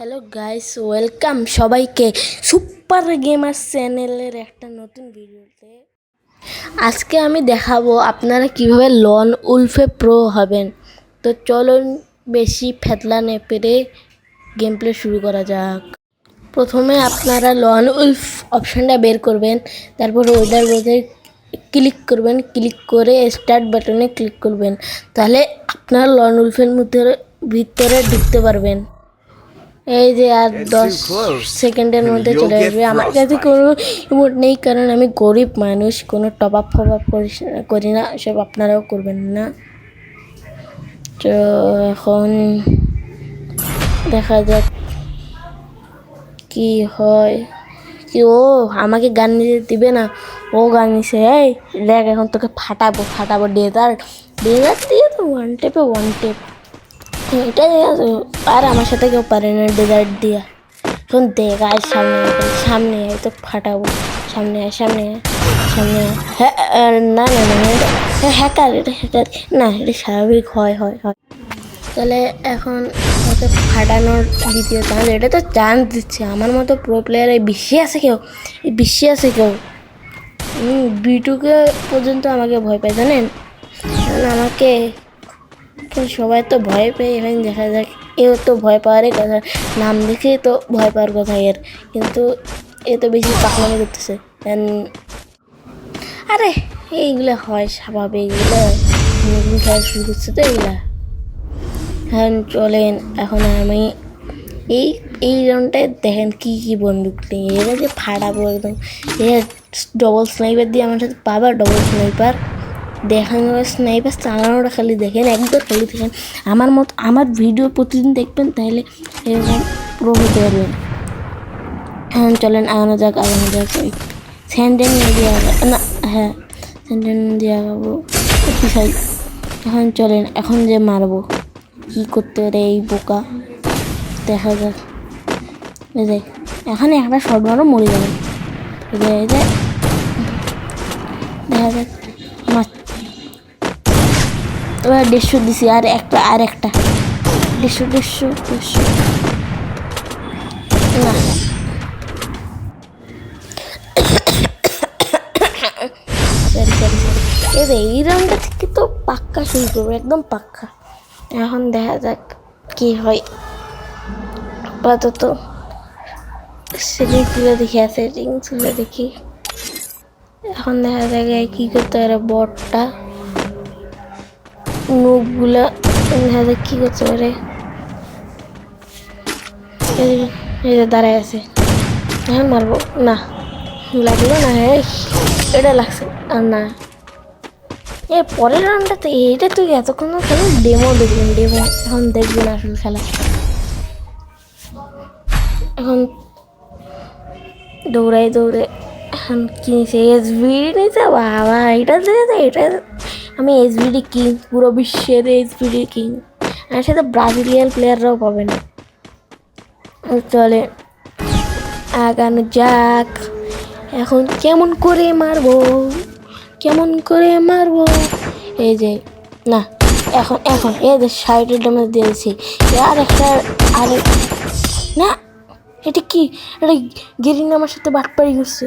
Hello guys welcome সবাইকে super gamer চ্যানেলের একটা নতুন ভিডিওতে আজকে আমি দেখাবো আপনারা কীভাবে লন উলফে প্রো হবেন। তো চলুন বেশি ফেতলা না পেরে গেম প্লে শুরু করা যাক। প্রথমে আপনারা লন উলফ অপশানটা বের করবেন, তারপর ওইটার মধ্যে ক্লিক করবেন ক্লিক করে স্টার্ট বাটনে ক্লিক করবেন। তাহলে আপনারা লন উলফের মধ্যে ভিতরে ঢুকতে পারবেন। এই যে আর দশ সেকেন্ডের মধ্যে চলে আসবে। আমার কাছে কোনো ইমোট নেই কারণ আমি গরিব মানুষ কোনো টপ আপ ফপ আপ করি না সব আপনারাও করবেন না। তো এখন দেখা যাক কি হয়। কি ও আমাকে গান নিতে দিবে না? ও গান নিছে এই দেখ এখন তোকে ফাটাবো ফাটাবো ডেজার ডেজার দিয়ে তো ওয়ান টেপে ওয়ান টেপ এটাই আর আমার সাথে কেউ পারে না ডেজার্ট দিয়া। এখন দেখ, আয় সামনে সামনে তো ফাটাবো। সামনে আয়, সামনে সামনে হ্যাঁ না না না এটা হ্যাঁ হ্যাকার এটা হ্যাকার না, এটা স্বাভাবিক, হয় হয় হয়। তাহলে এখন ওকে ফাটানোর দ্বিতীয় চান্স এটা তো চান্স দিচ্ছে। আমার মতো প্রো প্লেয়ার এই বিশ্বে আছে কেউ? এই বিশ্বে আছে কেউ? বিটুকে পর্যন্ত আমাকে ভয় পায়, জানেন? আমাকে সবাই তো ভয় পেয়ে এখন দেখা যাক। এও তো ভয় পাওয়ারই কথা। নাম দেখে তো ভয় পাওয়ার কথা এর। কিন্তু এ তো বেশি পাকনামি করতেছে। আরে, এইগুলো হয় স্বাভাবিক, এগুলো নতুন খেলা শুরু করছে তো এইগুলা হ্যাঁ চলেন, এখন আমি এই এই রাউন্ডটায় দেখেন কি কি বন্দুক নেই। এরা যে ফাটাবো একদম। এ ডবল স্নাইপার দিয়ে আমার সাথে পাবা ডবল স্নাইপার দেখান স্নাইপার চালানোটা খালি দেখেন একবার খালি দেখেন। আমার মতো আমার ভিডিও প্রতিদিন দেখবেন, তাহলে এরকম প্রো হতে পারবেন। হ্যাঁ চলেন, আগানো যাক আগানো যাক স্যান্ডেল দিয়ে আগা না হ্যাঁ স্যান্ডেল দিয়ে আগাবো। পিছাই এখন চলেন, এখন যে মারবো, কি করতে পারে এই বোকা? দেখা যাক। যে, এখানে একটা শর্ট মারও মরে যাবে। দেখা যাক। দেড়শো দিছি, আর একটা আর একটা। দেড়শো দেড়শো দেড়শো। সরি এই রাউন্ডটা থেকে তো পাক্কা শুরু করব, একদম পাক্কা। এখন দেখা যাক কি হয়। আপাতত সেটিং তুলে দেখি সেটিং তুলে দেখি। এখন দেখা এই কি করতে পারে বটটা। নোকগুলা দেখা কি করতে পারে। এই দাঁড়ায় আছে। হ্যাঁ মারবো। না লাগল না এই, এটা লাগছে। আর না। এ পরের রাউন্ডটাতে এইটা তুই এতক্ষণ খেলে ডেমো দেখবেন ডেমো এখন দেখবেন আসলে খেলা। এখন দৌড়াই দৌড়ে এখন কিনেছে এস বিডি নিয়েছে বাবা এটা দিয়েছে এটা আমি এস বিডি কিং পুরো বিশ্বের এস বিডি কিং আর সাথে ব্রাজিলিয়ান প্লেয়াররাও পাবে না। চলে, আগানো যাক। এখন কেমন করে মারবো? কেমন করে মারবো? এই যে, না, এখন এখন, এই যে সাইডের ডোমে দিয়েছি। আর একটা, আর, না, এটা কি? এটা গেরিন আমার সাথে বাটপাড়ি করছে।